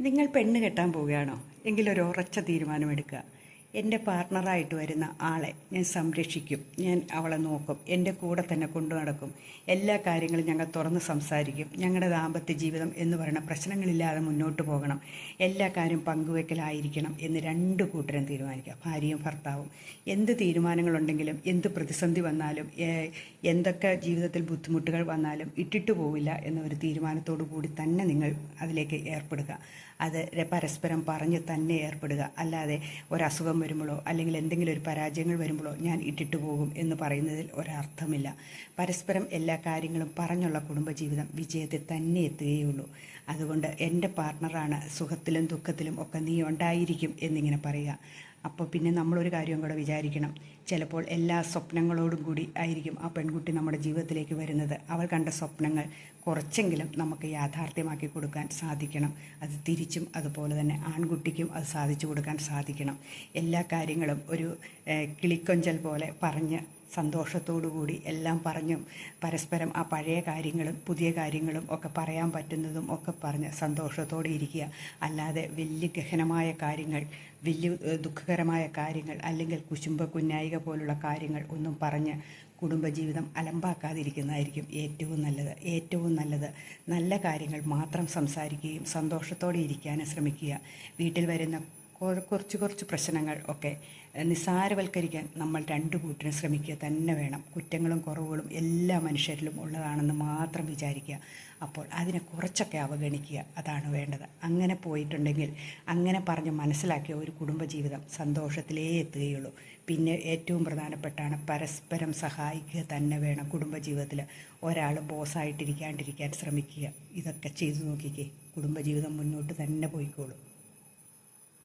നിങ്ങൾ പെണ്ണ് കെട്ടാൻ പോവുകയാണോ? എങ്കിലൊരു ഉറച്ച തീരുമാനമെടുക്കുക. എന്റെ പാർട്ണറായിട്ട് വരുന്ന ആളെ ഞാൻ സംരക്ഷിക്കും. ഞാൻ അവളെ നോക്കും. എന്റെ കൂടെ തന്നെ കൊണ്ടു നടക്കും. എല്ലാ കാര്യങ്ങളും ഞങ്ങൾ തുറന്ന് സംസാരിക്കും. ഞങ്ങളുടെ ദാമ്പത്യ ജീവിതം എന്ന് പറയുന്ന പ്രശ്നങ്ങളില്ലാതെ മുന്നോട്ട് പോകണം. എല്ലാ കാര്യം പങ്കുവെക്കലായിരിക്കണം എന്ന് രണ്ട് കൂട്ടരും തീരുമാനിക്കുക. ഭാര്യയും ഭർത്താവും. എന്ത് തീരുമാനങ്ങളുണ്ടെങ്കിലും എന്ത് പ്രതിസന്ധി വന്നാലും എന്തൊക്കെ ജീവിതത്തിൽ ബുദ്ധിമുട്ടുകൾ വന്നാലും ഇട്ടിട്ട് പോവില്ല എന്ന ഒരു തീരുമാനത്തോടു കൂടി തന്നെ നിങ്ങൾ അതിലേക്ക് ഏർപ്പെടുക. അത് പരസ്പരം പറഞ്ഞ് തന്നെ ഏർപ്പെടുക. അല്ലാതെ ഒരസുഖം വരുമ്പോഴോ അല്ലെങ്കിൽ എന്തെങ്കിലും ഒരു പരാജയങ്ങൾ വരുമ്പോഴോ ഞാൻ ഇട്ടിട്ട് പോകും എന്ന് പറയുന്നതിൽ ഒരർത്ഥമില്ല. പരസ്പരം എല്ലാ കാര്യങ്ങളും പറഞ്ഞുള്ള കുടുംബജീവിതം വിജയത്തിൽ തന്നെ എത്തുകയുള്ളൂ. അതുകൊണ്ട് എന്റെ പാർട്ണറാണ് സുഖത്തിലും ദുഃഖത്തിലും ഒക്കെ നീ ഉണ്ടായിരിക്കും എന്നിങ്ങനെ പറയുക. അപ്പോൾ പിന്നെ നമ്മളൊരു കാര്യം കൂടെ വിചാരിക്കണം. ചിലപ്പോൾ എല്ലാ സ്വപ്നങ്ങളോടും കൂടി ആയിരിക്കും ആ പെൺകുട്ടി നമ്മുടെ ജീവിതത്തിലേക്ക് വരുന്നത്. അവൾ കണ്ട സ്വപ്നങ്ങൾ കുറച്ചെങ്കിലും നമുക്ക് യാഥാർത്ഥ്യമാക്കി കൊടുക്കാൻ സാധിക്കണം. അത് തിരിച്ചും അതുപോലെ തന്നെ ആൺകുട്ടിക്കും അത് സാധിച്ചു കൊടുക്കാൻ സാധിക്കണം. എല്ലാ കാര്യങ്ങളും ഒരു കിളിക്കൊഞ്ചൽ പോലെ പറഞ്ഞ് സന്തോഷത്തോടുകൂടി എല്ലാം പറഞ്ഞും പരസ്പരം ആ പഴയ കാര്യങ്ങളും പുതിയ കാര്യങ്ങളും ഒക്കെ പറയാൻ പറ്റുന്നതും ഒക്കെ പറഞ്ഞ് സന്തോഷത്തോടെ ഇരിക്കുക. അല്ലാതെ വലിയ ഗഹനമായ കാര്യങ്ങൾ വലിയ ദുഃഖകരമായ കാര്യങ്ങൾ അല്ലെങ്കിൽ കുശുംബ കുഞ്ഞായിക പോലുള്ള കാര്യങ്ങൾ ഒന്നും പറഞ്ഞ് കുടുംബജീവിതം അലമ്പാക്കാതിരിക്കുന്നതായിരിക്കും ഏറ്റവും നല്ലത്. ഏറ്റവും നല്ലത് നല്ല കാര്യങ്ങൾ മാത്രം സംസാരിക്കുകയും സന്തോഷത്തോടെ ഇരിക്കാനും ശ്രമിക്കുക. വീട്ടിൽ വരുന്ന കുറച്ച് കുറച്ച് പ്രശ്നങ്ങൾ ഒക്കെ നിസ്സാരവൽക്കരിക്കാൻ നമ്മൾ രണ്ടു കൂട്ടിനും ശ്രമിക്കുക തന്നെ വേണം. കുറ്റങ്ങളും കുറവുകളും എല്ലാ മനുഷ്യരിലും ഉള്ളതാണെന്ന് മാത്രം വിചാരിക്കുക. അപ്പോൾ അതിനെ കുറച്ചൊക്കെ അവഗണിക്കുക അതാണ് വേണ്ടത്. അങ്ങനെ പോയിട്ടുണ്ടെങ്കിൽ അങ്ങനെ പറഞ്ഞ് മനസ്സിലാക്കിയ ഒരു കുടുംബജീവിതം സന്തോഷത്തിലേ എത്തുകയുള്ളൂ. പിന്നെ ഏറ്റവും പ്രധാനപ്പെട്ടാണ് പരസ്പരം സഹായിക്കുക തന്നെ വേണം കുടുംബജീവിതത്തിൽ ഒരാൾ ബോസായിട്ടിരിക്കാണ്ടിരിക്കാൻ ശ്രമിക്കുക. ഇതൊക്കെ ചെയ്തു നോക്കിക്കേ. കുടുംബജീവിതം മുന്നോട്ട് തന്നെ പോയിക്കോളും.